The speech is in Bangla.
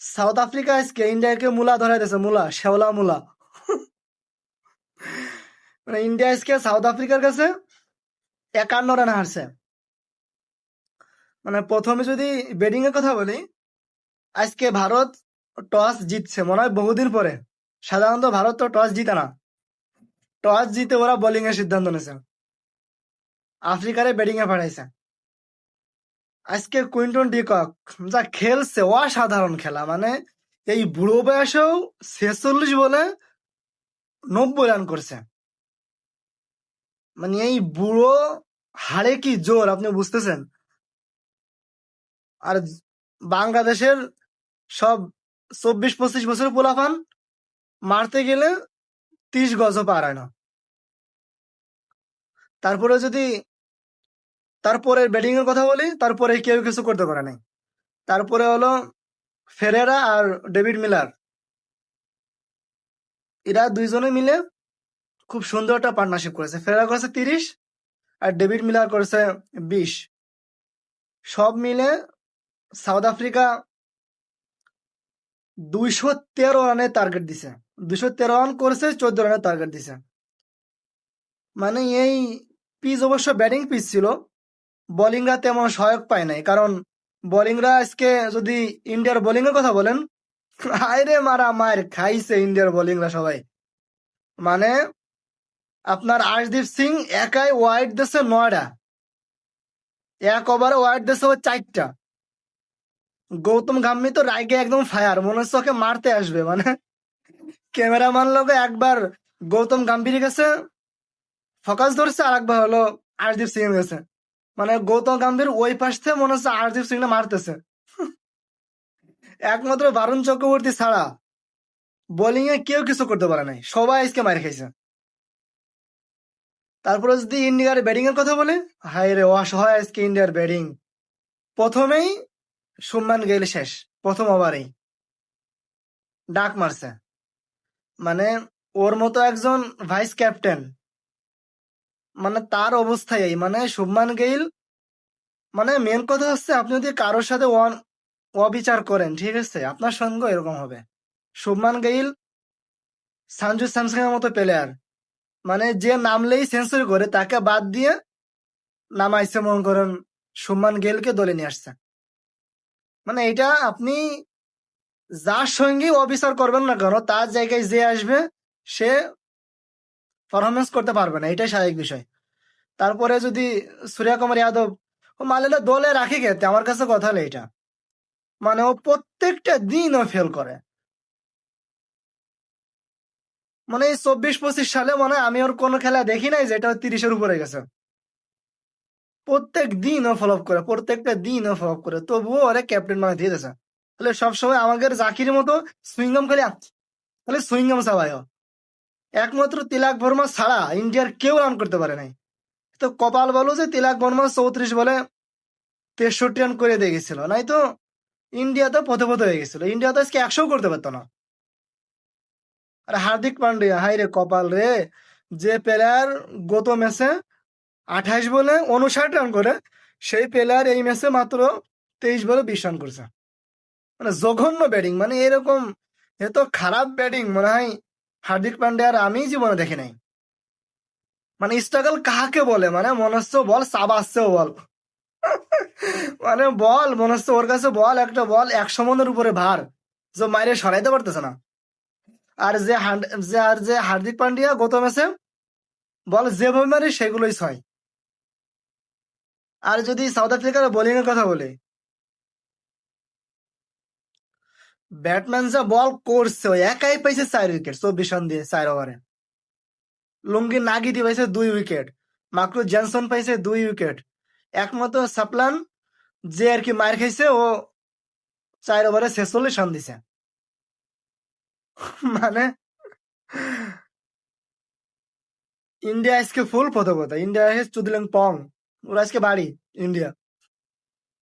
সাউথ আফ্রিকা আজকে ইন্ডিয়াকে মূলা ধরাই দিয়েছে, মূলা শেওলা মূলা। মানে ইন্ডিয়া আজকে সাউথ আফ্রিকার কাছে একান্ন রান হারছে। মানে প্রথমে যদি ব্যাটিং এর কথা বলি, আজকে ভারত টস জিতছে, মনে হয় বহুদিন পরে। সাধারণত ভারত তো টস জিতে না। টস জিতে ওরা বোলিং এর সিদ্ধান্ত নিয়েছে। আফ্রিকারে ব্যাটিং এ পাঠাইছে। আজকে কুইন্টন ডিকক, যা খেলছে, অসাধারণ খেলা মানে এই বুড়ো বয়সেও ছেচল্লিশ বলে নব্বই রান করছে। মানে এই বুড়ো হাড়ে কি জোর, আপনি বুঝতেছেন? আর বাংলাদেশের সব চব্বিশ, পঁচিশ বছর পোলাপান মারতে গেলে তিরিশ গজও পারায় না। তারপরে যদি তারপরে ব্যাটিং এর কথা বলি, তারপরে কেউ কিছু করতে পারে নাই। তারপরে হলো ফেরেরা আর ডেভিড মিলার। এরা দুইজনে মিলে খুব সুন্দর একটা পার্টনারশিপ করেছে। ফেরেরা করেছে তিরিশ আর ডেভিড মিলার করেছে বিশ। সব মিলে সাউথ আফ্রিকা দুইশো তেরো রানের টার্গেট দিছে। দুইশো তেরো রান করেছে, চোদ্দ রানের টার্গেট দিছে। মানে এই পিচ অবশ্য ব্যাটিং পিচ ছিল। বোলিংরা তেমন সহায়ক পায় নাই। কারণ বোলিংরা আজকে যদি ইন্ডিয়ার বোলিং এর কথা বলেন আরে মারা মায়ের খাইছে ইন্ডিয়ার বোলিংরা সবাই। মানে আপনার আশদীপ সিং একাই ওয়াইড দিছে নয়টা এক ওভারে ওয়াইড দিছে ও চারটা। গৌতম গাম্মি তো রাগে একদম ফায়ার মনে হচ্ছে ওকে মারতে আসবে। মানে ক্যামেরাম্যান লোকে একবার গৌতম গাম্ভীর গেছে ফোকাস ধরছে আর একবার হলো আশদীপ সিং এর গেছে মানে গৌতম গাম্ভীর ওই পাশ থেকে মনে হচ্ছে আশদীপ সিং মারতেছে। একমাত্র বারুণ চক্রবর্তী ছাড়া বোলিং এ কেউ কিছু করতে পারে নাই। সবাই আজকে মার খাইছে। তারপরে যদি ইন্ডিয়ার ব্যাটিং এর কথা বলে হাই রে, অসহায় আজকে ইন্ডিয়ার ব্যাটিং। প্রথমেই সুম্মান গেল শেষ, প্রথম ওভারেই। ডাক মারছে। মানে ওর মতো একজন ভাইস ক্যাপ্টেন মানে তার অবস্থায় এই মানে শুভমান গেইল মানে মেন কথা হচ্ছে আপনি যদি কারোর সাথে ওয়ান, অবিচার করেন, ঠিক আছে? আপনার সঙ্গে এরকম হবে। শুভমান গেইল, সানজু স্যামসং এর মতো প্লেয়ার মানে যে নামলেই সেঞ্চুরি করে, তাকে বাদ দিয়ে নামাইছে মনে করেন শুভমান গেইলকে দলে নিয়ে আসছে। মানে এটা আপনি যার সঙ্গে অবিচার করবেন না কেন, তার জায়গায় যে আসবে, সে পারফরমেন্স করতে পারবে না, এটাই স্বাভাবিক বিষয়। তারপরে যদি সূর্য কুমার যাদব, ও মালেটা দলে রাখে খেতে আমার কাছে কথা হলো এটা মানে ও প্রত্যেকটা দিন ও ফেল করে। মানে এই চব্বিশ পঁচিশ সালে মনে আমি ওর কোনো খেলা দেখি নাই যেটা তিরিশের উপরে গেছে। প্রত্যেক দিন ও ফলো করে, প্রত্যেকটা দিন ও ফলো করে। তবুও ওরে ক্যাপ্টেন মানে দিয়ে দিয়েছে। তাহলে সবসময় আমাদের জাকির মতো সুইংগাম খালি, তাহলে সুইংগাম সবাই একমাত্র তিলাক বর্মা ছাড়া ইন্ডিয়ার কেউ রান করতে পারে নাই। তো কপাল বলো যে তিলাক বর্মা চৌত্রিশ বলে তেষট্টি রান করে দিয়ে গেছিল। নাই তো ইন্ডিয়া তো পথে পথে হয়ে গেছিল। ইন্ডিয়া তো আজকে একশো করতে পারতো না। আর হার্দিক পান্ডিয়া হাই রে কপাল রে। যে প্লেয়ার গত ম্যাচে আঠাইশ বলে উনষাট রান করে, সেই প্লেয়ার এই ম্যাচে মাত্র তেইশ বলে বিশ রান করছে। মানে জঘন্য ব্যাটিং মানে এরকম এত খারাপ ব্যাটিং মনে হয় হার্দিক পান্ডিয়ার আমি জীবনে দেখি নাই। মানে স্ট্রাগল কাহাকে বলে? মানে মনে হচ্ছে বল সাবাসছেও বল। মানে বল মনে হচ্ছে ওর কাছে বল, একটা বল একশো মনের উপরে ভার, যে মাইরে সরাইতে পারতেছে না। আর যে যে, আর যে হার্দিক পান্ডিয়া গত ম্যাচে বল যেভাবে মারে সেগুলোই ছয়। আর যদি সাউথ আফ্রিকার বোলিং এর কথা বলি ব্যাটম্যান যা বল করছে একাই পাইছে চার উইকেট চব্বিশ রান দিয়ে চার ওভারে লুঙ্গি নাগিদি পাইছে দুই উইকেট মাকরু জনসন পাইছে দুই উইকেট একমাত্র সাপলান, যে আর কি মার খাইছে, ও চার ওভারে ছেচল্লিশ রান দিছে। মানে ইন্ডিয়া আজকে ফুল পথকতা ইন্ডিয়া আজকে চুদিলেন পং, ওরা আজকে বাড়ি, ইন্ডিয়া।